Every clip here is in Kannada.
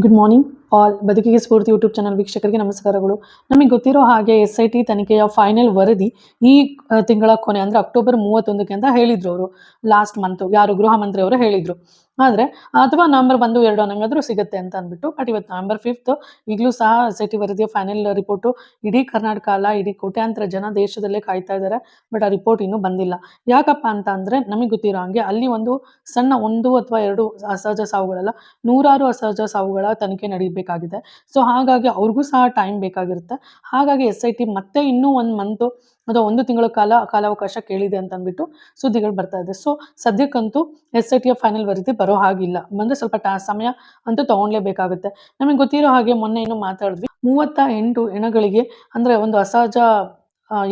Good morning. ಆಲ್ ಬದುಕಿಗೆ ಸ್ಫೂರ್ತಿ ಯೂಟ್ಯೂಬ್ ಚಾನಲ್ ವೀಕ್ಷಕರಿಗೆ ನಮಸ್ಕಾರಗಳು. ನಮಗೆ ಗೊತ್ತಿರೋ ಹಾಗೆ ಎಸ್ ಐ ಟಿ ತನಿಖೆಯ ಫೈನಲ್ ವರದಿ ಈ ತಿಂಗಳ ಕೊನೆ ಅಂದರೆ ಅಕ್ಟೋಬರ್ ಮೂವತ್ತೊಂದಕ್ಕೆ ಅಂತ ಹೇಳಿದ್ರು ಅವರು. ಲಾಸ್ಟ್ ಮಂತ್ ಯಾರು ಗೃಹ ಮಂತ್ರಿ ಅವರು ಹೇಳಿದ್ರು. ಆದರೆ ಅಥವಾ ನವೆಂಬರ್ ಒಂದು, ಎರಡು ಅನ್ನಂಗಾದ್ರೂ ಸಿಗುತ್ತೆ ಅಂತ ಅಂದ್ಬಿಟ್ಟು ಬಟ್ ಇವತ್ತು ನವೆಂಬರ್ ಫಿಫ್ತ್ ಈಗಲೂ ಸಹ ಎಸ್ ಐ ಟಿ ವರದಿಯ ಫೈನಲ್ ರಿಪೋರ್ಟು ಇಡೀ ಕರ್ನಾಟಕ ಅಲ್ಲ, ಇಡೀ ಕೋಟ್ಯಾಂತರ ಜನ ದೇಶದಲ್ಲೇ ಕಾಯ್ತಾ ಇದ್ದಾರೆ ಬಟ್ ಆ ರಿಪೋರ್ಟ್ ಇನ್ನೂ ಬಂದಿಲ್ಲ. ಯಾಕಪ್ಪ ಅಂತ ಅಂದರೆ ನಮಗೆ ಗೊತ್ತಿರೋ ಹಾಗೆ ಅಲ್ಲಿ ಒಂದು ಸಣ್ಣ ಒಂದು ಅಥವಾ ಎರಡು ಅಸಹಜ ಸಾವುಗಳಲ್ಲ, ನೂರಾರು ಅಸಹಜ ಸಾವುಗಳ ತನಿಖೆ ನಡೀಬೇಕಾಗಿದೆ ಸೊ ಹಾಗಾಗಿ ಅವ್ರಿಗೂ ಸಹ ಟೈಮ್ ಬೇಕಾಗಿರುತ್ತೆ. ಹಾಗಾಗಿ ಎಸ್ ಐ ಟಿ ಮತ್ತೆ ಇನ್ನೂ ಒಂದು ಮಂತು ಅಥವಾ ಒಂದು ತಿಂಗಳ ಕಾಲ ಕಾಲಾವಕಾಶ ಕೇಳಿದೆ ಅಂತ ಅಂದ್ಬಿಟ್ಟು ಸುದ್ದಿಗಳು ಬರ್ತಾ ಇದೆ. ಸೊ ಸದ್ಯಕ್ಕಂತೂ ಎಸ್ ಐ ಟಿಯ ಫೈನಲ್ ವರದಿ ಬರೋ ಹಾಗಿಲ್ಲ. ಬಂದ್ರೆ ಸ್ವಲ್ಪ ಸಮಯ ಅಂತೂ ತೊಗೊಳ್ಲೇಬೇಕಾಗುತ್ತೆ ನಮಗೆ ಗೊತ್ತಿರೋ ಹಾಗೆ ಮೊನ್ನೆ ಏನು ಮಾತಾಡಿದ್ವಿ. ಮೂವತ್ತ ಎಂಟು ಹೆಣಗಳಿಗೆ ಅಂದ್ರೆ ಒಂದು ಅಸಹಜ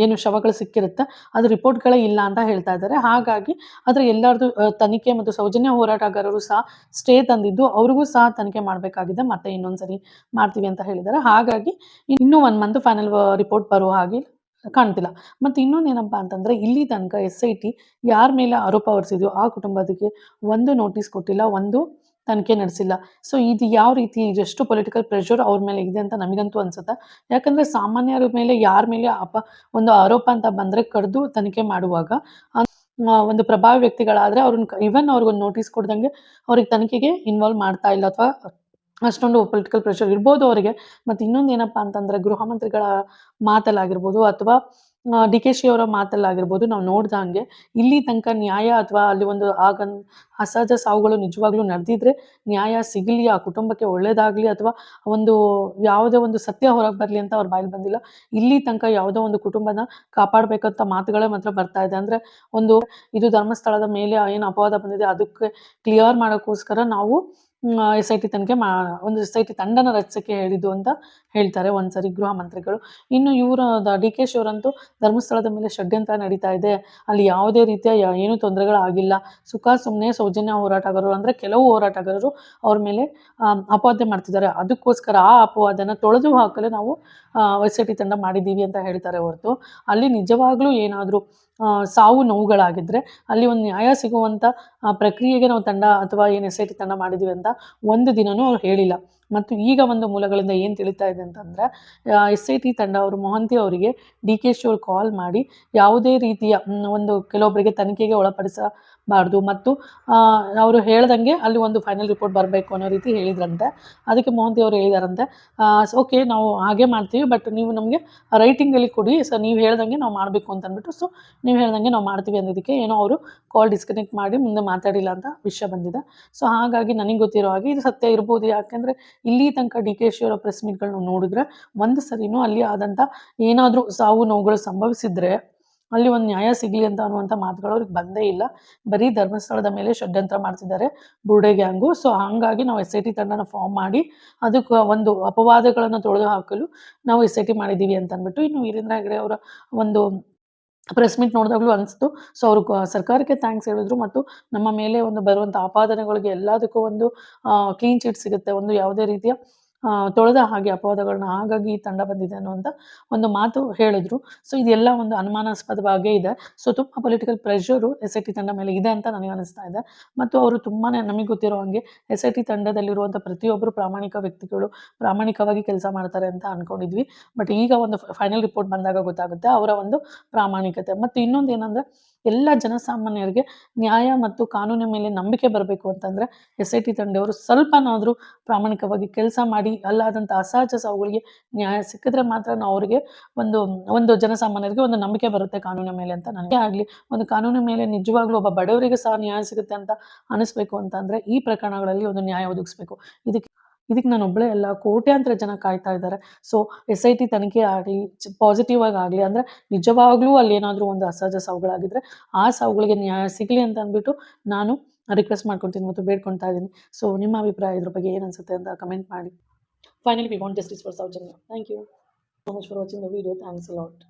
ಏನು ಶವಗಳು ಸಿಕ್ಕಿರುತ್ತೆ, ಅದು ರಿಪೋರ್ಟ್ಗಳೇ ಇಲ್ಲ ಅಂತ ಹೇಳ್ತಾ ಇದ್ದಾರೆ. ಹಾಗಾಗಿ ಆದರೆ ಎಲ್ಲರದು ತನಿಖೆ ಮತ್ತು ಸೌಜನ್ಯ ಹೋರಾಟಗಾರರು ಸಹ ಸ್ಟೇ ತಂದಿದ್ದು, ಅವ್ರಿಗೂ ಸಹ ತನಿಖೆ ಮಾಡಬೇಕಾಗಿದೆ. ಮತ್ತೆ ಇನ್ನೊಂದ್ಸರಿ ಮಾಡ್ತೀವಿ ಅಂತ ಹೇಳಿದ್ದಾರೆ. ಹಾಗಾಗಿ ಇನ್ನೂ ಒನ್ ಮಂತ್ ಫೈನಲ್ ರಿಪೋರ್ಟ್ ಬರುವ ಹಾಗೆ ಕಾಣ್ತಿಲ್ಲ. ಮತ್ತು ಇನ್ನೊಂದು ಏನಪ್ಪ ಅಂತಂದರೆ, ಇಲ್ಲಿ ತನಕ ಎಸ್ ಐ ಟಿ ಯಾರ ಮೇಲೆ ಆರೋಪ ಹೊರಿಸಿದ್ಯೋ ಆ ಕುಟುಂಬದಕ್ಕೆ ಒಂದು ನೋಟಿಸ್ ಕೊಟ್ಟಿಲ್ಲ, ಒಂದು ತನಿಖೆ ನಡೆಸಿಲ್ಲ. ಸೊ ಇದು ಯಾವ ರೀತಿ ಇದೆಷ್ಟು ಪೊಲಿಟಿಕಲ್ ಪ್ರೆಷರ್ ಅವ್ರ ಮೇಲೆ ಇದೆ ಅಂತ ನಮಗಂತೂ ಅನ್ಸುತ್ತೆ. ಯಾಕಂದ್ರೆ ಸಾಮಾನ್ಯರ ಮೇಲೆ, ಯಾರ ಮೇಲೆ ಅಪ ಒಂದು ಆರೋಪ ಅಂತ ಬಂದ್ರೆ ಕಡ್ದು ತನಿಖೆ ಮಾಡುವಾಗ ಒಂದು ಪ್ರಭಾವಿ ವ್ಯಕ್ತಿಗಳಾದ್ರೆ ಅವ್ರನ್ನ ಇವನ್ ಅವ್ರಿಗೊಂದು ನೋಟಿಸ್ ಕೊಡ್ದಂಗೆ ಅವ್ರಿಗೆ ತನಿಖೆಗೆ ಇನ್ವಾಲ್ವ್ ಮಾಡ್ತಾ ಇಲ್ಲ ಅಥವಾ ಅಷ್ಟೊಂದು ಪೊಲಿಟಿಕಲ್ ಪ್ರೆಷರ್ ಇರ್ಬೋದು ಅವರಿಗೆ. ಮತ್ತು ಇನ್ನೊಂದು ಏನಪ್ಪ ಅಂತಂದರೆ ಗೃಹ ಮಂತ್ರಿಗಳ ಮಾತಲ್ಲಾಗಿರ್ಬೋದು ಅಥವಾ ಡಿ ಕೆ ಶಿ ಅವರ ಮಾತಲ್ಲಾಗಿರ್ಬೋದು ನಾವು ನೋಡ್ದಂಗೆ ಇಲ್ಲಿ ತನಕ ನ್ಯಾಯ ಅಥವಾ ಅಲ್ಲಿ ಒಂದು ಆಗನ್, ಅಸಹಜ ಸಾವುಗಳು ನಿಜವಾಗ್ಲೂ ನಡೆದಿದ್ರೆ ನ್ಯಾಯ ಸಿಗಲಿ, ಆ ಕುಟುಂಬಕ್ಕೆ ಒಳ್ಳೇದಾಗಲಿ ಅಥವಾ ಒಂದು ಯಾವುದೇ ಒಂದು ಸತ್ಯ ಹೊರಗೆ ಬರಲಿ ಅಂತ ಅವ್ರ ಬಾಯಲ್ಲಿ ಬಂದಿಲ್ಲ. ಇಲ್ಲಿ ತನಕ ಯಾವುದೋ ಒಂದು ಕುಟುಂಬನ ಕಾಪಾಡಬೇಕಂತ ಮಾತುಗಳೇ ಮಾತ್ರ ಬರ್ತಾ ಇದೆ. ಅಂದರೆ ಒಂದು ಇದು ಧರ್ಮಸ್ಥಳದ ಮೇಲೆ ಏನು ಅಪವಾದ ಬಂದಿದೆ ಅದಕ್ಕೆ ಕ್ಲಿಯರ್ ಮಾಡೋಕ್ಕೋಸ್ಕರ ನಾವು ಎಸ್ ಐ ಟಿ ತನಿಖೆ ಮಾ, ಒಂದು ಎಸ್ ಐ ಟಿ ತಂಡನ ರಚಿಸಕ್ಕೆ ಹೇಳಿದ್ದು ಅಂತ ಹೇಳ್ತಾರೆ ಒಂದ್ಸರಿ ಗೃಹ ಮಂತ್ರಿಗಳು. ಇನ್ನು ಇವರ ಡಿ ಕೆ ಶಿ ಅವರಂತೂ ಧರ್ಮಸ್ಥಳದ ಮೇಲೆ ಷಡ್ಯಂತ್ರ ನಡೀತಾ ಇದೆ. ಅಲ್ಲಿ ಯಾವುದೇ ರೀತಿಯ ಏನು ತೊಂದರೆಗಳಾಗಿಲ್ಲ. ಸುಖ ಸುಮ್ಮನೆ ಸೌಜನ್ಯ ಹೋರಾಟಗಾರರು ಅಂದರೆ ಕೆಲವು ಹೋರಾಟಗಾರರು ಅವ್ರ ಮೇಲೆ ಅಪವಾದ ಮಾಡ್ತಿದ್ದಾರೆ. ಅದಕ್ಕೋಸ್ಕರ ಆ ಅಪವಾದನ ತೊಳೆದು ಹಾಕಲು ನಾವು ಎಸ್ ಐ ಟಿ ತಂಡ ಮಾಡಿದ್ದೀವಿ ಅಂತ ಹೇಳ್ತಾರೆ ಹೊರತು. ಅಲ್ಲಿ ನಿಜವಾಗ್ಲೂ ಏನಾದರೂ ಸಾವು ನೋವುಗಳಾಗಿದ್ದರೆ ಅಲ್ಲಿ ಒಂದು ನ್ಯಾಯ ಸಿಗುವಂಥ ಪ್ರಕ್ರಿಯೆಗೆ ನಾವು ತಂಡ ಅಥವಾ ಏನು ಎಸ್ ಐ ಟಿ ತಂಡ ಮಾಡಿದ್ದೀವಿ ಅಂತ ಒಂದು ದಿನನೂ ಅವ್ರು ಹೇಳಿಲ್ಲ. ಮತ್ತು ಈಗ ಒಂದು ಮೂಲಗಳಿಂದ ಏನು ತಿಳಿತಾ ಇದೆ ಅಂತಂದರೆ ಎಸ್ ಐ ಟಿ ತಂಡ ಅವರು, ಮೊಹಂತಿ ಅವರಿಗೆ ಡಿ ಕೆ ಶಿ ಕಾಲ್ ಮಾಡಿ ಯಾವುದೇ ರೀತಿಯ ಒಂದು ಕೆಲವೊಬ್ಬರಿಗೆ ತನಿಖೆಗೆ ಒಳಪಡಿಸಬಾರ್ದು ಮತ್ತು ಅವರು ಹೇಳ್ದಂಗೆ ಅಲ್ಲಿ ಒಂದು ಫೈನಲ್ ರಿಪೋರ್ಟ್ ಬರಬೇಕು ಅನ್ನೋ ರೀತಿ ಹೇಳಿದ್ರಂತೆ. ಅದಕ್ಕೆ ಮೊಹಂತಿ ಅವರು ಹೇಳಿದಾರಂತೆ. ಓಕೆ ನಾವು ಹಾಗೆ ಮಾಡ್ತೀವಿ ಬಟ್ ನೀವು ನಮಗೆ ರೈಟಿಂಗಲ್ಲಿ ಕೊಡಿ, ಸೊ, ನೀವು ಹೇಳ್ದಂಗೆ ನಾವು ಮಾಡಬೇಕು ಅಂತ ಅಂದ್ಬಿಟ್ಟು ಸೊ ನೀವು ಹೇಳ್ದಂಗೆ ನಾವು ಮಾಡ್ತೀವಿ ಅನ್ನೋದಕ್ಕೆ ಏನೋ ಅವರು ಕಾಲ್ ಡಿಸ್ಕನೆಕ್ಟ್ ಮಾಡಿ ಮುಂದೆ ಮಾತಾಡಿಲ್ಲ ಅಂತ ವಿಷಯ ಬಂದಿದೆ. ಸೊ ಹಾಗಾಗಿ ನನಗೆ ಗೊತ್ತಿರೋ ಹಾಗೆ ಇದು ಸತ್ಯ ಇರ್ಬೋದು ಯಾಕೆಂದರೆ ಇಲ್ಲಿ ತನಕ ಡಿ ಕೆ ಶಿ ಅವರ ಪ್ರೆಸ್ ಮೀಟ್ಗಳನ್ನ ನೋಡಿದ್ರೆ ಒಂದು ಸರಿನೂ ಅಲ್ಲಿ ಆದಂಥ ಏನಾದರೂ ಸಾವು ನೋವುಗಳು ಸಂಭವಿಸಿದ್ರೆ ಅಲ್ಲಿ ಒಂದು ನ್ಯಾಯ ಸಿಗಲಿ ಅಂತ ಅನ್ನುವಂಥ ಮಾತುಗಳು ಅವ್ರಿಗೆ ಬಂದೇ ಇಲ್ಲ. ಬರೀ ಧರ್ಮಸ್ಥಳದ ಮೇಲೆ ಷಡ್ಯಂತ್ರ ಮಾಡ್ತಿದ್ದಾರೆ ಬುರ್ಡೆ ಗ್ಯಾಂಗು. ಸೊ ಹಾಗಾಗಿ ನಾವು ಎಸ್ ಐ ಟಿ ತಂಡನ ಫಾರ್ಮ್ ಮಾಡಿ ಅದಕ್ಕೆ ಒಂದು ಅಪವಾದಗಳನ್ನು ತೊಳೆದು ಹಾಕಲು ನಾವು ಎಸ್ ಐ ಟಿ ಮಾಡಿದ್ದೀವಿ ಅಂತ ಅಂದ್ಬಿಟ್ಟು ಇನ್ನು ವೀರೇಂದ್ರ ಹೆಗ್ಡೆ ಅವರ ಒಂದು ಪ್ರೆಸ್ ಮೀಟ್ ನೋಡಿದಾಗಲೂ ಅನಿಸ್ತು. ಸೊ ಅವರು ಸರ್ಕಾರಕ್ಕೆ ಥ್ಯಾಂಕ್ಸ್ ಹೇಳಿದ್ರು ಮತ್ತು ನಮ್ಮ ಮೇಲೆ ಒಂದು ಬರುವಂಥ ಆಪಾದನೆಗಳಿಗೆ ಎಲ್ಲದಕ್ಕೂ ಒಂದು ಕ್ಲೀನ್ ಚಿಟ್ ಸಿಗುತ್ತೆ ಒಂದು ಯಾವುದೇ ರೀತಿಯ ತೊಳೆದ ಹಾಗೆ ಅಪವಾದಗಳನ್ನ ಹಾಗಾಗಿ ಈ ತಂಡ ಬಂದಿದೆ ಅನ್ನುವಂಥ ಒಂದು ಮಾತು ಹೇಳಿದ್ರು. ಸೊ ಇದೆಲ್ಲ ಒಂದು ಅನುಮಾನಾಸ್ಪದವಾಗೇ ಇದೆ. ಸೊ ತುಂಬ political pressure S I T ತಂಡ ಮೇಲೆ ಇದೆ ಅಂತ ನನಗೆ ಅನಿಸ್ತಾ ಇದೆ. ಮತ್ತು ಅವರು ತುಂಬಾ ನಮಗೆ ಗೊತ್ತಿರೋ ಹಾಗೆ ಎಸ್ ಐ ಟಿ ತಂಡದಲ್ಲಿರುವಂಥ ಪ್ರತಿಯೊಬ್ಬರು ಪ್ರಾಮಾಣಿಕ ವ್ಯಕ್ತಿಗಳು ಪ್ರಾಮಾಣಿಕವಾಗಿ ಕೆಲಸ ಮಾಡ್ತಾರೆ ಅಂತ ಅಂದ್ಕೊಂಡಿದ್ವಿ ಬಟ್ ಈಗ ಒಂದು ಫೈನಲ್ ರಿಪೋರ್ಟ್ ಬಂದಾಗ ಗೊತ್ತಾಗುತ್ತೆ ಅವರ ಒಂದು ಪ್ರಾಮಾಣಿಕತೆ. ಮತ್ತು ಇನ್ನೊಂದು ಏನಂದರೆ ಎಲ್ಲ ಜನಸಾಮಾನ್ಯರಿಗೆ ನ್ಯಾಯ ಮತ್ತು ಕಾನೂನಿನ ಮೇಲೆ ನಂಬಿಕೆ ಬರಬೇಕು ಅಂತಂದರೆ ಎಸ್ ಐ ಟಿ ತಂಡೆಯವರು ಸ್ವಲ್ಪನಾದರೂ ಪ್ರಾಮಾಣಿಕವಾಗಿ ಕೆಲಸ ಮಾಡಿ ಅಲ್ಲಾದಂಥ ಅಸಹಜ ಸಾವುಗಳಿಗೆ ನ್ಯಾಯ ಸಿಕ್ಕಿದ್ರೆ ಮಾತ್ರ ನಾವು ಅವರಿಗೆ ಒಂದು ಒಂದು ಜನಸಾಮಾನ್ಯರಿಗೆ ಒಂದು ನಂಬಿಕೆ ಬರುತ್ತೆ ಕಾನೂನಿನ ಮೇಲೆ ಅಂತ ನನಗೆ ಆಗಲಿ. ಒಂದು ಕಾನೂನಿನ ಮೇಲೆ ನಿಜವಾಗ್ಲೂ ಒಬ್ಬ ಬಡವರಿಗೆ ಸಹ ನ್ಯಾಯ ಸಿಗುತ್ತೆ ಅಂತ ಅನಿಸ್ಬೇಕು ಅಂತಂದರೆ ಈ ಪ್ರಕರಣಗಳಲ್ಲಿ ಒಂದು ನ್ಯಾಯ ಒದಗಿಸ್ಬೇಕು. ಇದಕ್ಕೆ ಇದಕ್ಕೆ ನಾನು ಒಬ್ಬಳೇ ಅಲ್ಲ, ಕೋಟ್ಯಾಂತರ ಜನ ಕಾಯ್ತಾ ಇದ್ದಾರೆ. ಸೊ ಎಸ್ ಐ ಟಿ ತನಿಖೆ ಆಗಲಿ ಪಾಸಿಟಿವ್ ಆಗಿ ಆಗಲಿ, ಅಂದರೆ ನಿಜವಾಗ್ಲೂ ಅಲ್ಲಿ ಏನಾದರೂ ಒಂದು ಅಸಹಜ ಸಾವುಗಳಾಗಿದ್ದರೆ ಆ ಸಾವುಗಳಿಗೆ ನ್ಯಾಯ ಸಿಗಲಿ ಅಂತ ಅಂದ್ಬಿಟ್ಟು ನಾನು ರಿಕ್ವೆಸ್ಟ್ ಮಾಡ್ಕೊತೀನಿ ಮತ್ತು ಬೇಡ್ಕೊಳ್ತಾ ಇದ್ದೀನಿ. ಸೊ ನಿಮ್ಮ ಅಭಿಪ್ರಾಯ ಇದ್ರ ಬಗ್ಗೆ ಏನು ಅನ್ಸುತ್ತೆ ಅಂತ ಕಮೆಂಟ್ ಮಾಡಿ. Finally we want justice for Soujanya thank you so much for watching the video thanks lot